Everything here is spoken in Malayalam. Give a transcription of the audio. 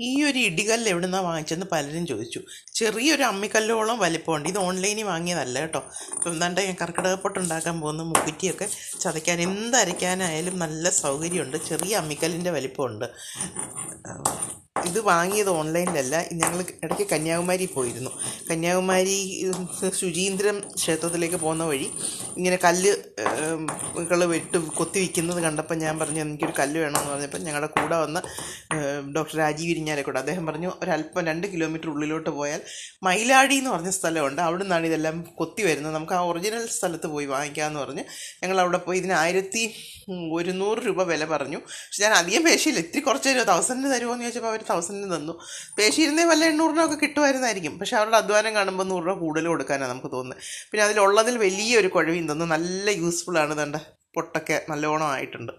ഈ ഒരു ഇടികല്ല് എവിടുന്നാണ് വാങ്ങിച്ചെന്ന് പലരും ചോദിച്ചു. ചെറിയൊരു അമ്മിക്കല്ലോളം വലിപ്പമുണ്ട്. ഇത് ഓൺലൈനിൽ വാങ്ങിയതല്ല കേട്ടോ. ഇപ്പം എന്താണ്ട് ഞാൻ കർക്കിടകപ്പൊട്ട് ഉണ്ടാക്കാൻ പോകുന്ന മുക്കുറ്റിയൊക്കെ ചതയ്ക്കാൻ എന്തരയ്ക്കാനായാലും നല്ല സൗകര്യമുണ്ട്. ചെറിയ അമ്മിക്കല്ലിന്റെ വലിപ്പമുണ്ട്. ഇത് വാങ്ങിയത് ഓൺലൈനിലല്ല. ഞങ്ങൾ ഇടയ്ക്ക് കന്യാകുമാരി പോയിരുന്നു. കന്യാകുമാരി ശുചീന്ദ്രം ക്ഷേത്രത്തിലേക്ക് പോകുന്ന വഴി ഇങ്ങനെ കല്ല് കൾ വെട്ട് കൊത്തി വിൽക്കുന്നത് കണ്ടപ്പോൾ ഞാൻ പറഞ്ഞു എനിക്കൊരു കല്ല് വേണമെന്ന് പറഞ്ഞപ്പോൾ ഞങ്ങളുടെ കൂടെ വന്ന ഡോക്ടർ രാജീവ് ഇരിഞ്ഞാലെ കൂടെ അദ്ദേഹം പറഞ്ഞു ഒരല്പം രണ്ട് കിലോമീറ്റർ ഉള്ളിലോട്ട് പോയാൽ മൈലാടി എന്ന് പറഞ്ഞ സ്ഥലമുണ്ട്. അവിടെ നിന്നാണ് ഇതെല്ലാം കൊത്തി വരുന്നത്. നമുക്ക് ആ ഒറിജിനൽ സ്ഥലത്ത് പോയി വാങ്ങിക്കാമെന്ന് പറഞ്ഞ് ഞങ്ങൾ അവിടെ പോയി. ഇതിന് ആയിരത്തി ഉം, ഒരുന്നൂറ് രൂപ വില പറഞ്ഞു. പക്ഷെ ഞാൻ അധികം പേശിയില്ല. ഇത്തിരി കുറച്ച് തരുമോ? തൗസൻഡിന് തരുമോ എന്ന് ചോദിച്ചപ്പോൾ അവർ തൗസൻഡിന് തന്നു. പേശിയിരുന്നേ വല്ല എണ്ണൂറിനൊക്കെ കിട്ടുമായിരുന്നായിരിക്കും. പക്ഷെ അവരുടെ അധ്വാനം കാണുമ്പോൾ നൂറ് രൂപ കൂടുതൽ കൊടുക്കാനാണ് നമുക്ക് തോന്നുന്നത് പിന്നെ അതിലുള്ളതിൽ വലിയൊരു കുഴവിയും തന്നു നല്ല യൂസ്ഫുൾ ആണ് തണ്ട പൊട്ടൊക്കെ നല്ലോണം ആയിട്ടുണ്ട്.